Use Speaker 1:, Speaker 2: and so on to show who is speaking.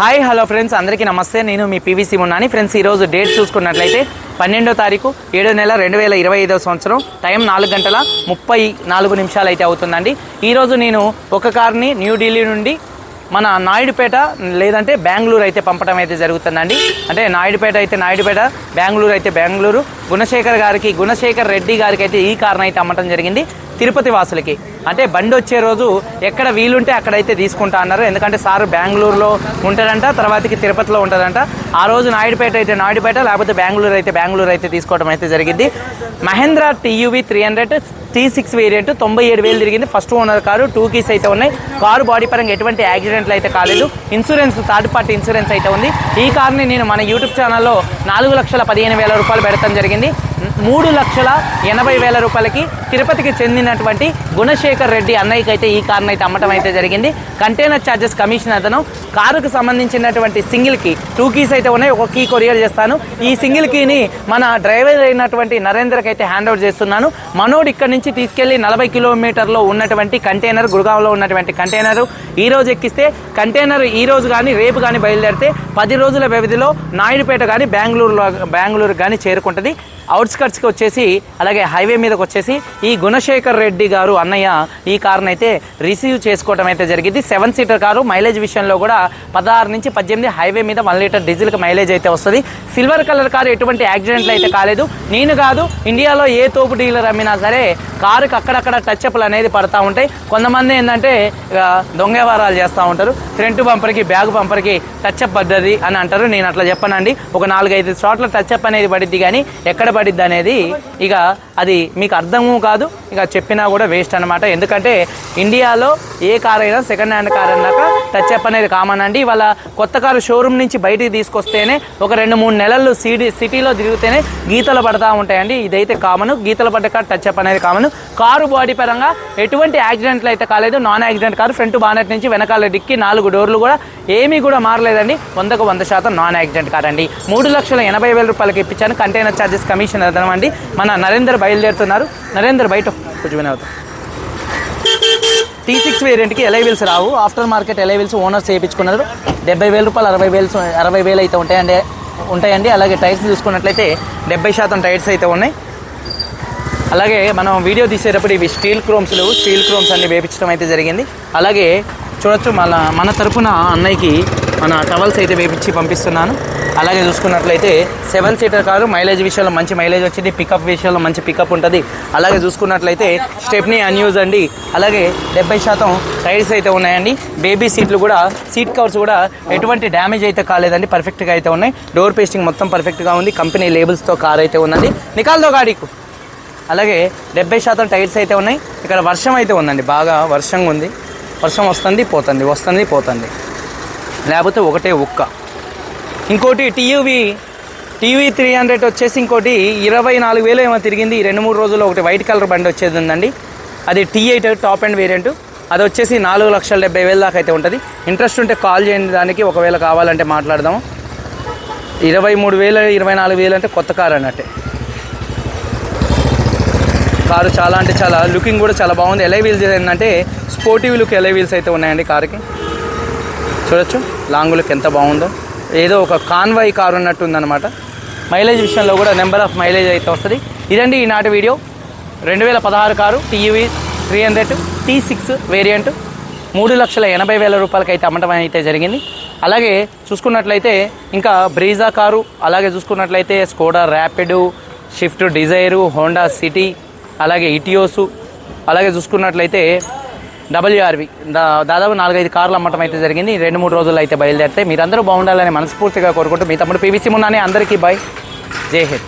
Speaker 1: Hi hello friends అందరికీ నమస్తే. నేను మీ పీవీసీ ఉన్నాని ఫ్రెండ్స్ ఈరోజు డేట్ చూసుకున్నట్లయితే పన్నెండో తారీఖు ఏడో నెల రెండు వేల ఇరవై ఐదో సంవత్సరం. టైం నాలుగు గంటల ముప్పై నాలుగు నిమిషాలు అయితే అవుతుందండి ఈరోజు నేను ఒక కార్ని న్యూఢిల్లీ నుండి మన నాయుడుపేట లేదంటే బెంగళూరు అయితే పంపడం అయితే జరుగుతుందండి. అంటే నాయుడుపేట అయితే నాయుడుపేట బెంగళూరు అయితే బెంగళూరు. గుణశేఖర్ గారికి గుణశేఖర్ రెడ్డి గారికి అయితే ఈ కారణం అయితే అమ్మటం జరిగింది. తిరుపతి వాసులకి. అంటే బండి వచ్చే రోజు ఎక్కడ వీలుంటే అక్కడైతే తీసుకుంటా అన్నారు. ఎందుకంటే సార్ బెంగళూరులో ఉంటాడంట తర్వాతకి తిరుపతిలో ఉంటుందంట ఆ రోజు నాయుడుపేట అయితే నాయుడుపేట లేకపోతే బెంగళూరు అయితే బెంగళూరు అయితే తీసుకోవడం అయితే జరిగింది. Mahindra TUV three hundred T six variant తొంభై ఏడు వేలు తిరిగింది. First owner car two keys అయితే ఉన్నాయి. కారు బాడీ పరంగా ఎటువంటి యాక్సిడెంట్లు అయితే కాలేదు. ఇన్సూరెన్స్ థర్డ్ పార్టీ ఇన్సూరెన్స్ అయితే ఉంది. ఈ కార్ని నేను మన యూట్యూబ్ ఛానల్లో నాలుగు లక్షల పదిహేను వేల రూపాయలు పెడతాం జరిగింది. మూడు లక్షల ఎనభై వేల రూపాయలకి తిరుపతికి చెందినటువంటి గుణశేఖర్ రెడ్డి అన్నయ్యకి అయితే ఈ కార్ని అయితే అమ్మటం అయితే జరిగింది. కంటైనర్ ఛార్జెస్ కమిషన్ అతను కారుకు సంబంధించినటువంటి సింగిల్ కీ టూ కీస్ అయితే ఉన్నాయి. ఒక కీ కొరియర్ చేస్తాను. ఈ సింగిల్ కీని మన డ్రైవర్ అయినటువంటి నరేంద్రకి అయితే హ్యాండ్ ఓవర్ చేస్తున్నాను. మనోడు ఇక్కడ నుంచి తీసుకెళ్ళి నలభై కిలోమీటర్లో ఉన్నటువంటి కంటైనర్ గురుగావ్లో ఉన్నటువంటి కంటైనర్ ఈ రోజు ఎక్కిస్తే కంటైనర్ ఈ రోజు కానీ రేపు కానీ బయలుదేరితే పది రోజుల వ్యవధిలో నాయుడుపేట కానీ బెంగళూరులో బెంగళూరు కానీ చేరుకుంటుంది. అవుట్స్కట్స్కి వచ్చేసి అలాగే హైవే మీదకి వచ్చేసి ఈ గుణశేఖర్ రెడ్డి గారు అన్నయ్య ఈ కార్ని అయితే రిసీవ్ చేసుకోవడం అయితే జరిగింది. సెవెన్ సీటర్ కారు మైలేజ్ విషయంలో కూడా పదహారు నుంచి పద్దెనిమిది హైవే మీద వన్ లీటర్ డీజిల్కి మైలేజ్ అయితే వస్తుంది. సిల్వర్ కలర్ కారు ఎటువంటి యాక్సిడెంట్లు అయితే కాలేదు. నేను కాదు ఇండియాలో ఏ తోపు డీలర్ అమ్మినా సరే కారుకి అక్కడక్కడ టచ్అప్లు అనేది పడతా ఉంటాయి. కొంతమంది ఏంటంటే దొంగవారాలు దొంగ వ్యవహారాలు చేస్తూ ఉంటారు. ఫ్రంట్ బంపర్కి బ్యాగ్ బంపర్కి టచ్అప్ పడ్డది అని అంటారు. నేను అట్లా చెప్పనండి. ఒక నాలుగైదు చోట్ల టచ్అప్ అనేది పడిద్ది కానీ ఎక్కడ పడిద్ది అనేది ఇక అది మీకు అర్థము కాదు. ఇక చెప్పినా కూడా వేస్ట్ అనమాట ఎందుకంటే ఇండియాలో ఏ కార్ అయినా సెకండ్ హ్యాండ్ కార్ అన్నాక టచ్అప్ అనేది కామన్ అండి. ఇవాళ కొత్త కారు షోరూమ్ నుంచి బయటికి తీసుకొస్తేనే ఒక రెండు మూడు నెలలు సిటీ సిటీలో తిరిగితేనే గీతలు పడతా ఉంటాయండి. ఇదైతే కామన్. గీతలు పడ్డ కార్ టచ్అప్ అనేది కామన్. కారు బాడీ పరంగా ఎటువంటి యాక్సిడెంట్లు అయితే కాలేదు. Non accident car front bonnet నుంచి వెనకాల డిక్కి నాలుగు డోర్లు కూడా ఏమీ కూడా మారలేదండి. వందకు వంద శాతం నాన్ యాక్సిడెంట్ కార్ అండి. మూడు లక్షల ఎనభై వేల రూపాయలకి ఇప్పించాను. కంటైనర్ ఛార్జెస్ కమిషన్ అదనం అండి మన నరేందర్ బయలుదేరుతున్నారు. నరేందర్ బయట. కొంచెం వినవుతాం టీ సిక్స్ వేరియంట్కి ఎలైవిల్స్ రావు. After market alloy wheels owners చేయించుకున్నారు. డెబ్బై వేల రూపాయలు అరవై వేలు అరవై వేలు అయితే ఉంటాయండి. ఉంటాయండి. అలాగే టైర్స్ చూసుకున్నట్లయితే డెబ్బై శాతం టైర్స్ అయితే ఉన్నాయి. అలాగే మనం వీడియో తీసేటప్పుడు ఇవి స్టీల్ క్రోమ్స్ లేవు. స్టీల్ క్రోమ్స్ అన్ని వేపించడం అయితే జరిగింది. అలాగే చూడొచ్చు మన మన తరఫున అన్నయ్యకి మన టవల్స్ అయితే వేపించి పంపిస్తున్నాను. అలాగే చూసుకున్నట్లయితే సెవెన్ సీటర్ కారు మైలేజ్ విషయంలో మంచి మైలేజ్ వచ్చింది. పికప్ విషయంలో మంచి పికప్ ఉంటుంది. అలాగే చూసుకున్నట్లయితే స్టెప్నీ అన్యూజ్ అండి. అలాగే డెబ్బై శాతం టైర్స్ అయితే ఉన్నాయండి. బేబీ సీట్లు కూడా సీట్ కవర్స్ కూడా ఎటువంటి డ్యామేజ్ అయితే కాలేదండి. పర్ఫెక్ట్గా అయితే ఉన్నాయి. డోర్ పేస్టింగ్ మొత్తం పర్ఫెక్ట్గా ఉంది. కంపెనీ లేబుల్స్తో కార్ అయితే ఉందండి. నికాల్దో గాడీకు అలాగే డెబ్బై శాతం టైర్స్ అయితే ఉన్నాయి. ఇక్కడ వర్షం అయితే ఉందండి. బాగా వర్షంగా ఉంది. వర్షం వస్తుంది పోతుంది వస్తుంది పోతుంది. లేకపోతే ఒకటే ఉక్క. ఇంకోటి టీయూవీ టీవీ త్రీ హండ్రెడ్ వచ్చేసి ఇంకోటి ఇరవై నాలుగు వేలు ఏమో తిరిగింది. ఈ రెండు మూడు రోజుల్లో ఒకటి వైట్ కలర్ బండి వచ్చేది ఉందండి. అది T eight top end variant. అది వచ్చేసి నాలుగు లక్షల డెబ్బై వేల దాకా అయితే ఉంటుంది. ఇంట్రెస్ట్ ఉంటే కాల్ చేయండి దానికి. ఒకవేళ కావాలంటే మాట్లాడదాము. ఇరవై మూడు వేలు ఇరవై నాలుగు వేలు అంటే కొత్త కారు అన్నట్టే. కారు చాలా అంటే చాలా లుకింగ్ కూడా చాలా బాగుంది. ఎలై వీల్స్ ఏంటంటే స్పోర్టివ్ లుక్ ఎలై వీల్స్ అయితే ఉన్నాయండి కారుకి. చూడొచ్చు. లాంగ్ లుక్ ఎంత బాగుందో. ఏదో ఒక కాన్వాయ్ కారు ఉన్నట్టు ఉందన్నమాట మైలేజ్ విషయంలో కూడా నెంబర్ ఆఫ్ మైలేజ్ అయితే వస్తుంది. ఇదండి ఈనాటి వీడియో. రెండు వేల పదహారు car TV three hundred T six variant. మూడు లక్షల ఎనభై వేల రూపాయలకి అయితే అమ్మటం అయితే జరిగింది. అలాగే చూసుకున్నట్లయితే ఇంకా బ్రీజా కారు అలాగే చూసుకున్నట్లయితే Skoda Rapid Swift Dzire Honda City అలాగే ఇటియోసు అలాగే చూసుకున్నట్లయితే డబ్ల్యూఆర్వి. దా దాదాపు నాలుగైదు కార్లు అమ్మటం అయితే జరిగింది. రెండు మూడు రోజుల్లో అయితే బయలుదేరితే మీరందరూ బాగుండాలని మనస్ఫూర్తిగా కోరుకుంటూ మీ తమ్ముడు పీవీసీ మున్నానే. అందరికీ బాయ్ జై హింద్.